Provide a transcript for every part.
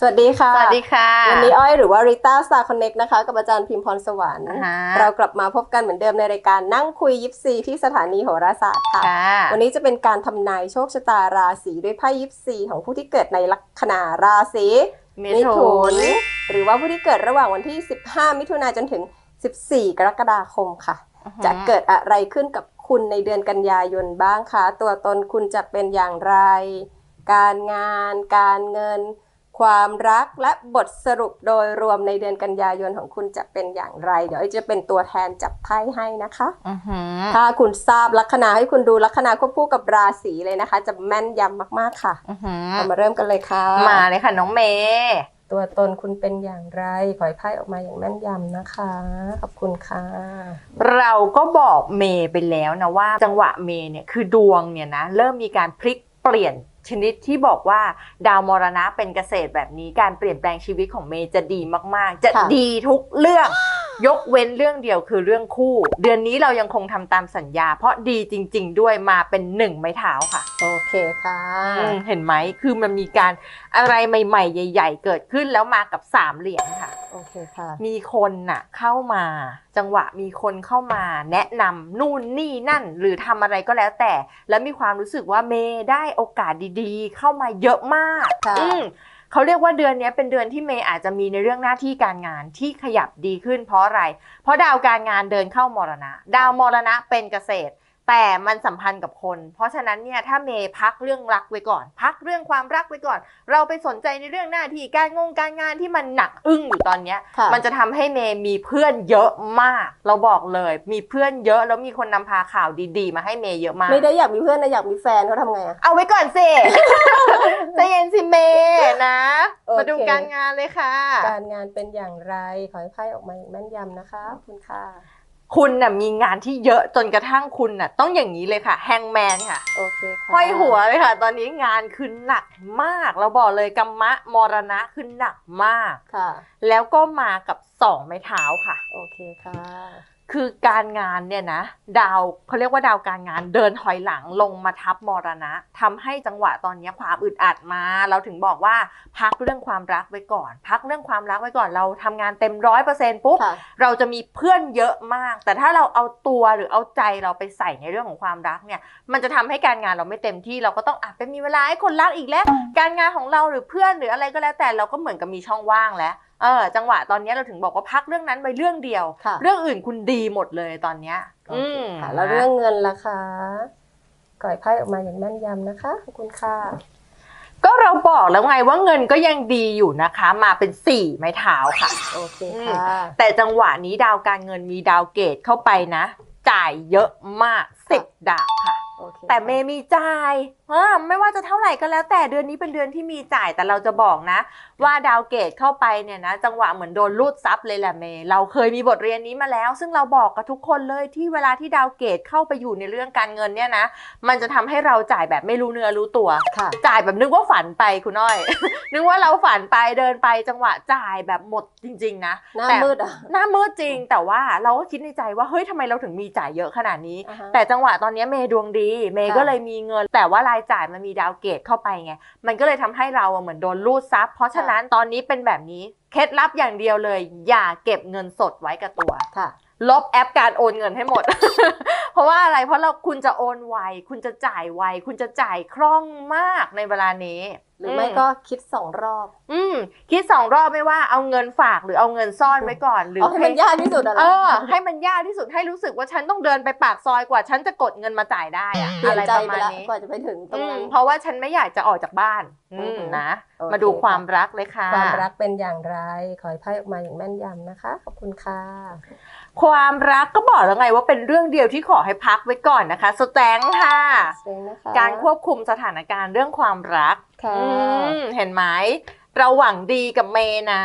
สวัสดีค่ะ สวัสดีค่ะ วันนี้อ้อยหรือว่าริต้าสตาร์คอนเน็กนะคะ กับอาจารย์พิมพรสวรรค์อ่าฮะเรากลับมาพบกันเหมือนเดิมในรายการนั่งคุยยิปซีที่สถานีโหราศาสตร์ค่ะค่ะวันนี้จะเป็นการทำนายโชคชะตาราศีด้วยไพ่ยิปซีของผู้ที่เกิดในลัคนาราศีมิถุน หรือว่าผู้ที่เกิดระหว่างวันที่ 15 มิถุนายนจนถึง 14 กรกฎาคมค่ะ จะเกิดอะไรขึ้นกับคุณในเดือนกันยายนบ้างคะ ตัวตนคุณจะเป็นอย่างไร การงาน การเงิน ความรักและบทสรุปโดยรวมในเดือนกันยายนของคุณจะเป็นอย่างไร เดี๋ยวไอ้จะเป็นตัวแทนจับไพ่ให้นะคะอือหือถ้าคุณทราบลัคนาให้คุณดูลัคนาควบคู่กับราศีเลยนะคะ จะแม่นยำมากๆค่ะอือหือเรามาเริ่มกันเลยค่ะ มาเลยค่ะน้องเมย์ตัวตนคุณเป็นอย่างไรขอให้ไพ่ออกมาอย่างแม่นยำนะคะ ขอบคุณค่ะ เราก็บอกเมย์ไปแล้วนะว่า จังหวะเมย์เนี่ยคือดวงเนี่ยนะเริ่มมีการพลิกเปลี่ยน ชนิดที่บอกว่าดาวมรณะเป็นเกษตรแบบนี้การเปลี่ยนแปลงชีวิตของเมย์จะดีมากๆ จะค่ะดีทุกเรื่อง ยกเว้นเรื่องเดียวคือเรื่องคู่ เดือนนี้เรายังคงทำตามสัญญา เพราะดีจริง ๆ ด้วยมาเป็นหนึ่งไม้เท้าค่ะ โอเคค่ะอืมเห็นไหมคือมันมีการอะไรใหม่ ๆ ใหญ่ ๆ เกิดขึ้นแล้วมากับสามเหรียญค่ะ โอเคค่ะ มีคนน่ะเข้ามา จังหวะมีคนเข้ามาแนะนำนู่นนี่นั่น หรือทำอะไรก็แล้วแต่ แล้วมีความรู้สึกว่าเมย์ได้โอกาสดีๆ เข้ามาเยอะมากค่ะ อืม เขาเรียกว่าเดือนนี้เป็นเดือนที่เมย์อาจจะมีในเรื่องหน้าที่การงานที่ขยับดีขึ้นเพราะอะไร เพราะดาวการงานเดินเข้ามรณะ ดาวมรณะเป็นเกษตร แต่มันสัมพันธ์กับคน เพราะฉะนั้นเนี่ยถ้าเมย์พักเรื่องรักไว้ก่อน พักเรื่องความรักไว้ก่อน เราไปสนใจในเรื่องหน้าที่การงงการงานที่มันหนักอึ้งอยู่ตอนเนี้ยค่ะมันจะทำให้เมย์มีเพื่อนเยอะมาก เราบอกเลย มีเพื่อนเยอะแล้วมีคนนำพาข่าวดี ๆ มาให้เมย์เยอะมาก ไม่ได้อยากมีเพื่อนนะอยากมีแฟนเขาทำไงอะเอาไว้ก่อนสิใจเย็นสิเมย์นะโอเคมาดูการงานเลยค่ะ การงานเป็นอย่างไรขอให้ไพ่ออกมาอย่างแม่นยำนะคะขอบคุณค่ะ คุณน่ะมีงานที่เยอะจนกระทั่งคุณน่ะต้องอย่างนี้เลยค่ะแฮงแมนค่ะโอเคค่ะห้อยหัวเลยค่ะ ตอนนี้งานคือหนักมากเราบอกเลยกรรมะมรณะคือหนักมากค่ะ แล้วก็มากับสองไม้เท้าค่ะ โอเคค่ะ คือการงานเนี่ยนะดาวเขาเรียกว่าดาวการงานเดินถอยหลังลงมาทับมรณะทำให้จังหวะตอนนี้ความอึดอัดมา เราถึงบอกว่าพักเรื่องความรักไว้ก่อน พักเรื่องความรักไว้ก่อนเราทำงานเต็มร้อยเปอร์เซ็นต์ปุ๊บค่ะเราจะมีเพื่อนเยอะมาก แต่ถ้าเราเอาตัวหรือเอาใจเราไปใส่ในเรื่องของความรักเนี่ย มันจะทำให้การงานเราไม่เต็มที่เราก็ต้องอะไปมีเวลาให้คนรักอีกแล้ว การงานของเราหรือเพื่อนหรืออะไรก็แล้วแต่เราก็เหมือนกับมีช่องว่างแล้ว เออจังหวะตอนนี้เราถึงบอกว่าพักเรื่องนั้นไปเรื่องเดียวค่ะเรื่องอื่นคุณดีหมดเลยตอนเนี้ยโออืเคมค่ะแล้วเรื่องเงินล่ะคะขอให้ไพ่ออกมาอย่างแม่นยำนะคะขอบคุณค่ะ ก็เราบอกแล้วไงว่าเงินก็ยังดีอยู่นะคะ มาเป็นสี่ไม้เท้าค่ะโอเคค่ะแต่จังหวะนี้ดาวการเงินมีดาวเกตเข้าไปนะ จ่ายเยอะมากสิบดาวค่ะโอเคแต่เมย์มีจ่ายอ่าไม่ว่าจะเท่าไหร่ก็แล้วแต่เดือนนี้เป็นเดือนที่มีจ่ายแต่เราจะบอกนะ ว่าดาวเกตเข้าไปเนี่ยนะ จังหวะเหมือนโดนรูดซับเลยแหละเมย์เราเคยมีบทเรียนนี้มาแล้ว ซึ่งเราบอกกับทุกคนเลยที่เวลาที่ดาวเกตเข้าไปอยู่ในเรื่องการเงินเนี่ยนะ มันจะทำให้เราจ่ายแบบไม่รู้เนื้อรู้ตัวค่ะจ่ายแบบนึกว่าฝันไปคุณน้อย นึกว่าเราฝันไปเดินไปจังหวะจ่ายแบบหมดจริง ๆ นะหน้าแต่มืดอะหน้ามืดจริง แต่ว่าเราก็คิดในใจว่าเฮ้ยทำไมเราถึงมีจ่ายเยอะขนาดนี้อ่าฮะแต่จังหวะตอนนี้เมย์ดวงดี เมย์ค่ะก็เลยมีเงินแต่ว่ารายจ่ายมันมีดาวเกตเข้าไปไง มันก็เลยทำให้เราอะเหมือนโดนรูดซับเพราะฉะนั้นตอนนี้เป็นแบบนี้เคล็ดลับอย่างเดียวเลย อย่าเก็บเงินสดไว้กับตัวค่ะลบแอปการโอนเงินให้หมด เพราะว่าอะไร เพราะเราคุณจะโอนไว คุณจะจ่ายไว คุณจะจ่ายคล่องมากในเวลานี้ หรือไม่ก็คิดสองรอบ อืมคิดสองรอบไม่ว่าเอาเงินฝากหรือเอาเงินซ่อนไว้ก่อน หรือเอาให้มันยากที่สุดอะเอนะอให้มันยากที่สุดให้รู้สึกว่าฉันต้องเดินไปปากซอยกว่าฉันจะกดเงินมาจ่ายได้อะเปลี่ยอะนไรใจประไปมาณแล้วนี้กว่าจะไปถึงตรงอืมนั้นเพราะว่าฉันไม่อยากจะออกจากบ้านอือืมมนะโอเคมาดูความรักเลยค่ะ ความรักเป็นอย่างไร ขอให้ไพ่ออกมาอย่างแม่นยำนะคะ ขอบคุณค่ะ ความรักก็บอกแล้วไงว่าเป็นเรื่องเดียวที่ขอให้พักไว้ก่อนนะคะสแตงค่ะ เซ็งนะคะการควบคุมสถานการณ์เรื่องความรักค่ะอืมเห็นไหมเราหวังดีกับเมย์นะ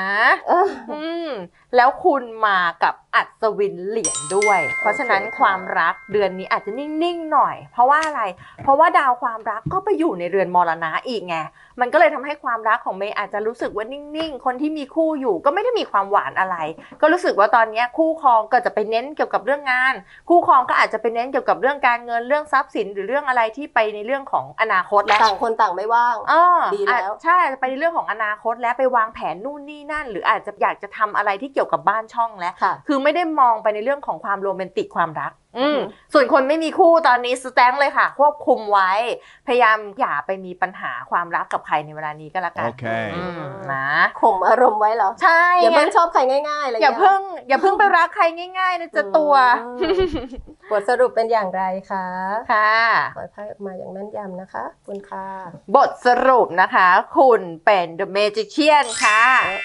เอออืมแล้วคุณมากับอัศวินเหรียญด้วย เพราะฉะนั้นโอเคค่ะความรักเดือนนี้อาจจะนิ่งๆหน่อย เพราะว่าอะไร เพราะว่าดาวความรักก็ไปอยู่ในเรือนมรณะอีกไง มันก็เลยทำให้ความรักของเมย์อาจจะรู้สึกว่านิ่งๆ คนที่มีคู่อยู่ก็ไม่ได้มีความหวานอะไร ก็รู้สึกว่าตอนเนี้ยคู่ครองก็จะไปเน้นเกี่ยวกับเรื่องงาน คู่ครองก็อาจจะไปเน้นเกี่ยวกับเรื่องการเงินเรื่องทรัพย์สินหรือเรื่องอะไรที่ไปในเรื่องของอนาคตแล้วต่างคนต่างไม่ว่างเออดีแล้วอาจใช่อาจจะไปในเรื่องของอนาคตแล้วไปวางแผนนู่นนี่นั่น หรืออาจจะอยากจะทำอะไรที่เกี่ยวกับบ้านช่องแล้วค่ะคือไม่ได้มองไปในเรื่องของความโรแมนติกความรัก อืมอือฮึส่วนคนไม่มีคู่ตอนนี้สแตงเลยค่ะ ควบคุมไว้ พยายามอย่าไปมีปัญหาความรักกับใครในเวลานี้ก็แล้วกัน Okay. อืมนะข่มอารมณ์ไว้เหรอ ใช่ อย่าไงเพิ่งชอบใครง่ายๆอะไรอย่าเพิ่งอย่าเพิ่งไปรักใครง่ายๆนะจะตัวอืม บทสรุปเป็นอย่างไรคะค่ะ ปล่อยไพ่ออกมาอย่างแม่นยำนะคะขอบคุณค่ะบทสรุปนะคะ คุณเป็น The Magician ค่ะ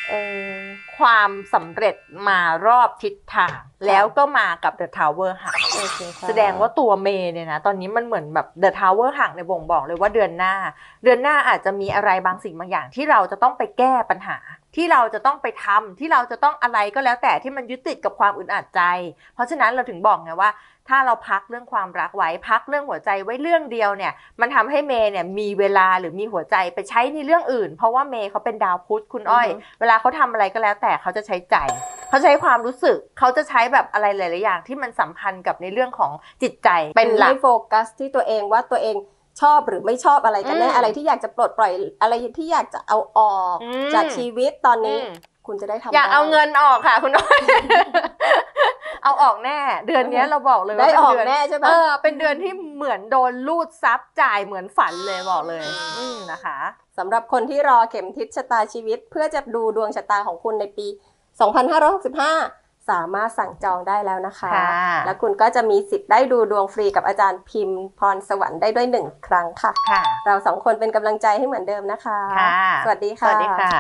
เออความสำเร็จมารอบทิศทาง แล้วก็มากับ The Tower ห่างโอเคค่ะแสดงว่าตัวเมย์เนี่ยนะ ตอนนี้มันเหมือนแบบ The Tower ห่างในบ่งบอกเลยว่าเดือนหน้า เดือนหน้าอาจจะมีอะไรบางสิ่งบางอย่างที่เราจะต้องไปแก้ปัญหา ที่เราจะต้องไปทำที่เราจะต้องอะไรก็แล้วแต่ที่มันยึดติดกับความอึดอัดใจ เพราะฉะนั้นเราถึงบอกไงว่า ถ้าเราพักเรื่องความรักไว้พักเรื่องหัวใจไว้เรื่องเดียวเนี่ย มันทำให้เมย์เนี่ยมีเวลาหรือมีหัวใจไปใช้ในเรื่องอื่น เพราะว่าเมย์เขาเป็นดาวพุธคุณอ้อยอือฮึเวลาเขาทำอะไรก็แล้วแต่เขาจะใช้ใจเขาใช้ความรู้สึกเขาจะใช้แบบอะไรหลาย ๆ อย่างที่มันสัมพันธ์กับในเรื่องของจิตใจเป็นหลักให้โฟกัสที่ตัวเองว่าตัวเองชอบหรือไม่ชอบอะไรกันแน่อืมอะไรที่อยากจะปลดปล่อยอะไรที่อยากจะเอาออกอืมจากชีวิตตอนนี้อืมคุณจะได้ทำอยากเอาได้เงินออกค่ะคุณอ้อย เอาออกแน่ เดือนเนี้ยเราบอกเลยว่าได้เป็นออกเดือนแน่ใช่ไหมเออเป็นเดือนที่เหมือนโดนลูดซับจ่ายเหมือนฝันเลยบอกเลยอืมนะคะสำหรับคนที่รอเข็มทิศชะตาชีวิต เพื่อจะดูดวงชะตาของคุณในปี 2565 สามารถสั่งจองได้แล้วนะคะค่ะและคุณก็จะมีสิทธิ์ได้ดูดวงฟรีกับอาจารย์พิมพ์พรสวรรค์ได้ด้วยหนึ่งครั้งค่ะค่ะเราสองคนเป็นกำลังใจให้เหมือนเดิมนะคะค่ะ สวัสดีสค่ะวัสดีค่ะ